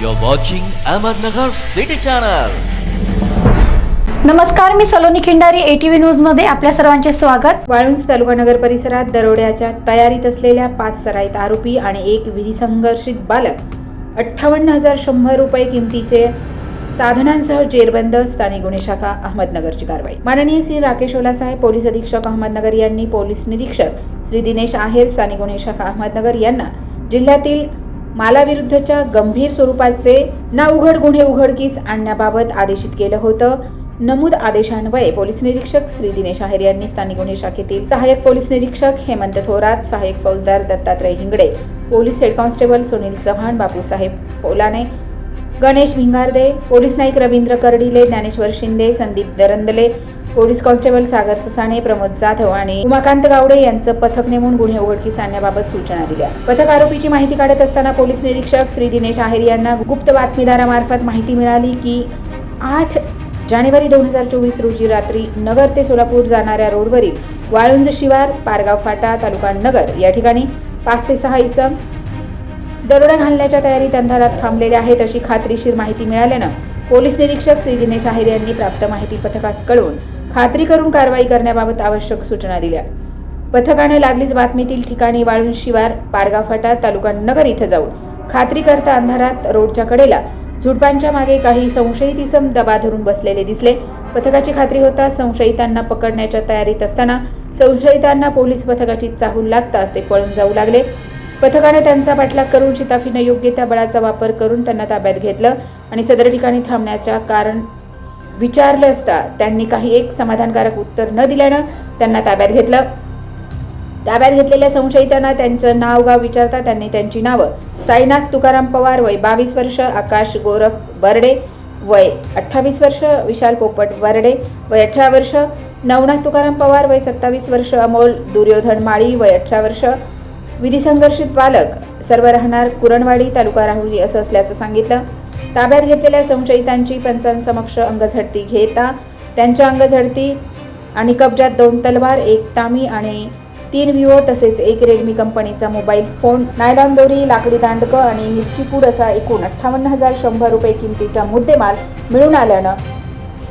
You're watching Ahmednagar City Channel. नमस्कार मी Saloni Khindari ATV न्यूजमध्ये आपल्या सर्वांचे स्वागत. वाळुंज तालुका नगर परिसरात दरोड्याच्या तयारीत असलेल्या पाच सराईत आरोपी आणि एक विधिसंघर्षित बालक. अठ्ठावन्न हजार शंभर रुपये किमतीचे साधनांसह जेरबंद स्थानिक गुन्हे शाखा अहमदनगरची कारवाई. माननीय श्री राकेश ओलासाहेब पोलीस अधीक्षक अहमदनगर यांनी पोलीस निरीक्षक श्री दिनेश आहेर स्थानिक गुन्हे शाखा अहमदनगर यांना जिल्ह्यातील मालाविरुद्धच्या गंभीर स्वरूपाचे ना उघड गुन्हे उघडकीस आणण्याबाबत आदेशित केलं होतं. नमूद आदेशान्वये पोलीस निरीक्षक श्री दिनेश आहेर यांनी स्थानिक गुन्हे शाखेतील सहाय्यक पोलीस निरीक्षक हेमंत थोरात सहाय्यक फौजदार Dattatray Hingde police head constable Sunil Chavan Bapusaheb Folane Ganesh Bhingarde police Naik Ravindra Kardile Dnyaneshwar Shinde Sandeep Darandale police constable Sagar Sasane Pramod Jadhav आणि उमाकांत गावडे यांचं पथक नेमून गुन्हे उघडकीस आणण्याबाबत सूचना दिल्या. पथक आरोपीची माहिती काढत असताना पोलीस निरीक्षक श्री दिनेश आहेर यांना गुप्त बातमीदारामार्फत माहिती मिळाली की आठ जानेवारी दोन हजार चोवीस रोजी रात्री नगर ते सोलापूर जाणाऱ्या रोडवरील वाळुंज शिवार पारगाव फाटा तालुका नगर या ठिकाणी पाच ते सहा इसम दरोडा घालण्याच्या तयारीत अंधारात थांबलेले आहेत अशी खात्रीशीर माहिती मिळाल्यानं पोलीस निरीक्षक श्री दिनेश आहेर यांनी प्राप्त माहिती पथकास कळवून खात्री करून कारवाई करण्याबाबत आवश्यक सूचना दिल्या. पथकाने लागलीच बातमीतील ठिकाणी वाळून शिवार पारगाफाटा तालुका नगर इथं जाऊन खात्री करता अंधारात रोडच्या कडेला झुडपांच्या मागे काही संशयित इसम दबा धरून बसलेले दिसले. पथकाची खात्री होता संशयितांना पकडण्याच्या तयारीत असताना संशयितांना पोलीस पथकाची चाहूल लागताच ते पळून जाऊ लागले. पथकाने त्यांचा पाठलाग करून शिताफीनं योग्य त्या बळाचा वापर करून त्यांना ताब्यात घेतलं आणि सदर ठिकाणी थांबण्याच्या कारण विचारलं असता त्यांनी काही एक समाधानकारक उत्तर न दिल्यानं त्यांना ताब्यात घेतलं. ताब्यात घेतलेल्या संशयितांना त्यांचं नाव गाव विचारता त्यांनी त्यांची नावं साईनाथ तुकाराम पवार वय बावीस वर्ष आकाश गोरख बर्डे वय अठ्ठावीस वर्ष विशाल पोपट बर्डे वय अठरा वर्ष नवनाथ तुकाराम पवार वय सत्तावीस वर्ष अमोल दुर्योधन माळी वय अठरा वर्ष विधी संघर्षित बालक सर्व राहणार कुरणवाडी तालुका राहुरी असं असल्याचं सांगितलं. ताब्यात घेतलेल्या संशयितांची पंचांसमक्ष अंगझडती घेता त्यांच्या अंगझडती आणि कब्जात दोन तलवार एक टामी आणि तीन विवो तसेच एक रेडमी कंपनीचा मोबाईल फोन नायलॉन दोरी लाकडी दांडकं आणि मिरची पूड असा एकूण अठ्ठावन्न हजार शंभर रुपये किमतीचा मुद्देमाल मिळून आल्यानं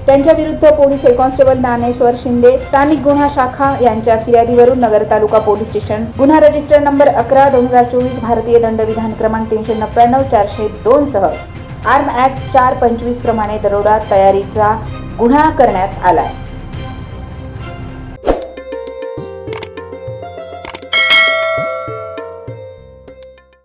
त्यांच्या विरुद्ध police head constable Dnyaneshwar Shinde स्थानिक गुन्हा शाखा यांच्या फिर्यादीवरून नगर तालुका पोलीस स्टेशन. गुन्हा रजिस्टर नंबर अकरा दोन हजार चोवीस भारतीय दंडविधान क्रमांक तीनशे नव्याण्णव चारशे दोन सह. आर्म ऍक्ट चार पंचवीस प्रमाणे दरोडा तयारीचा गुन्हा करण्यात आलाय.